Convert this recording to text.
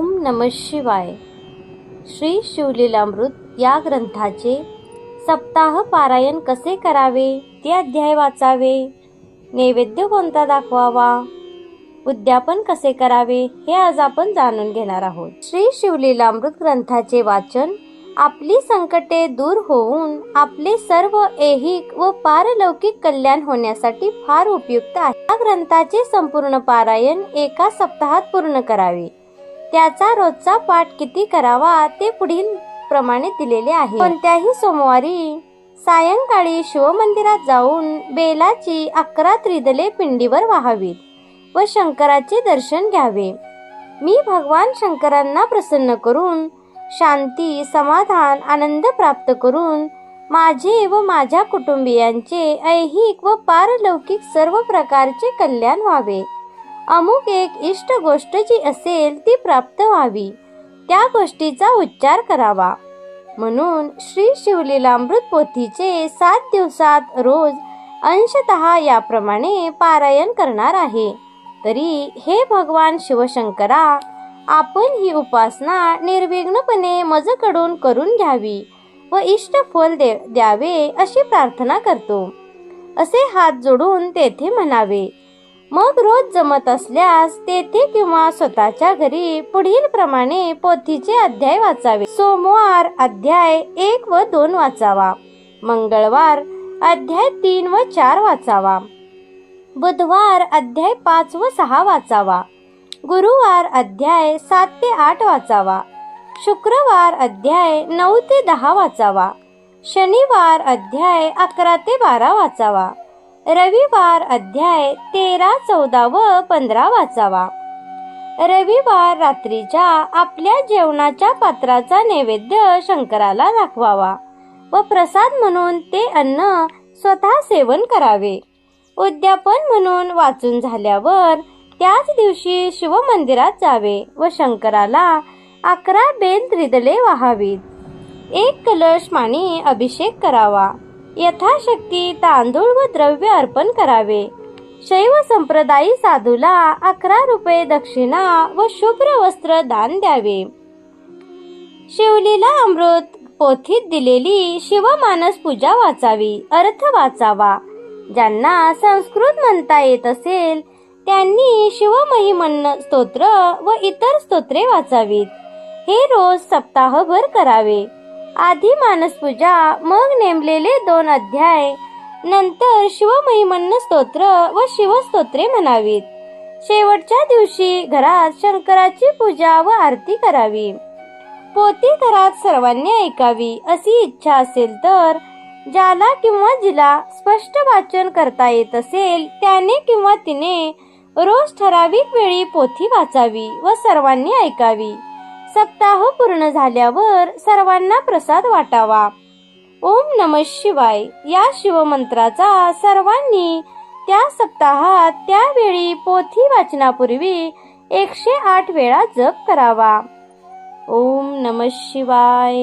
ओम नम शिवाय. श्री शिवलीलामृत या ग्रंथाचे सप्ताह पारायण कसे करावे ते अध्याय वाचावे नैवेद्य कोणता दाखवावा उद्यापन कसे करावे हे आज आपण जाणून घेणार आहोत. श्री शिवलीलामृत ग्रंथाचे वाचन आपली संकटे दूर होऊन आपले सर्व ऐहिक व पारलौकिक कल्याण होण्यासाठी फार उपयुक्त आहे. या ग्रंथाचे संपूर्ण पारायण एका सप्ताहात पूर्ण करावे. त्याचा रोजचा पाठ किती करावा ते पुढील प्रमाणे दिलेले आहे. कोणत्याही सोमवारी सायंकाळी शिवमंदिरात जाऊन बेलाची अकरा त्रिदले पिंडीवर वाहावीत व शंकराचे दर्शन घ्यावे. मी भगवान शंकरांना प्रसन्न करून शांती समाधान आनंद प्राप्त करून माझे व माझ्या कुटुंबियांचे ऐहिक व पारलौकिक सर्व प्रकारचे कल्याण व्हावे. अमुक एक इष्ट गोष्ट जी असेल ती प्राप्त व्हावी. त्या गोष्टीचा उच्चार करावा. म्हणून श्री शिवलीलामृत पोथीचे सात दिवसात रोज अंशतः याप्रमाणे पारायण करणार आहे. तरी हे भगवान शिवशंकरा आपण ही उपासना निर्विघ्नपणे मजकडून करून घ्यावी व इष्ट फल दे द्यावे अशी प्रार्थना करतो. असे हात जोडून तेथे म्हणावे मग रोज जमत असल्यास तेथे किंवा स्वतःच्या घरी पुढील प्रमाणे पोथीचे अध्याय वाचावे. सोमवार अध्याय एक व दोन वाचावा. मंगळवार अध्याय तीन व चार वाचावा. बुधवार अध्याय पाच व सहा वाचावा. गुरुवार अध्याय सात ते आठ वाचावा. शुक्रवार अध्याय नऊ ते दहा वाचावा. शनिवार अध्याय अकरा ते बारा वाचावा. रविवार अध्याय तेरा चौदा व पंधरा वाचावा. रविवार रात्रीच्या आपल्या जेवणाच्या पात्राचा नैवेद्य शंकराला दाखवावा व प्रसाद म्हणून ते अन्न स्वतः सेवन करावे. उद्यापन म्हणून वाचून झाल्यावर त्याच दिवशी शिवमंदिरात जावे व शंकराला अकरा बेल त्रिदले वाहावीत. एक कलश पाणी अभिषेक करावा. यथाशक्ती तांदूळ व द्रव्य अर्पण करावे. शैव संप्रदायी साधूला अकरा रुपये दक्षिणा व शुभ्र वस्त्र दान द्यावे. शिवलीला अमृत पोथीत दिलेली शिवमानस पूजा वाचावी अर्थ वाचावा. ज्यांना संस्कृत म्हणता येत असेल त्यांनी शिवमहिमन स्तोत्र व इतर स्तोत्रे वाचावीत. हे रोज सप्ताहभर करावे. आधी मानसपूजा मग नेमलेले दोन अध्याय नंतर शिवमहिमन्न स्तोत्र व शिवस्तोत्रे म्हणावीत. शेवटच्या दिवशी घरात शंकराची पूजा व आरती करावी. पोती घरात सर्वांनी ऐकावी अशी इच्छा असेल तर ज्याला किंवा जिला स्पष्ट वाचन करता येत असेल त्याने किंवा तिने रोज ठराविक वेळी पोथी वाचावी व सर्वांनी ऐकावी. सप्ताह पूर्ण झाल्यावर सर्वांना प्रसाद वाटावा. ओम नम शिवाय. या शिवमंत्राचा सर्वांनी त्या सप्ताहात त्यावेळी पोथी वाचनापूर्वी एकशे आठ वेळा जप करावा. ओम नम शिवाय.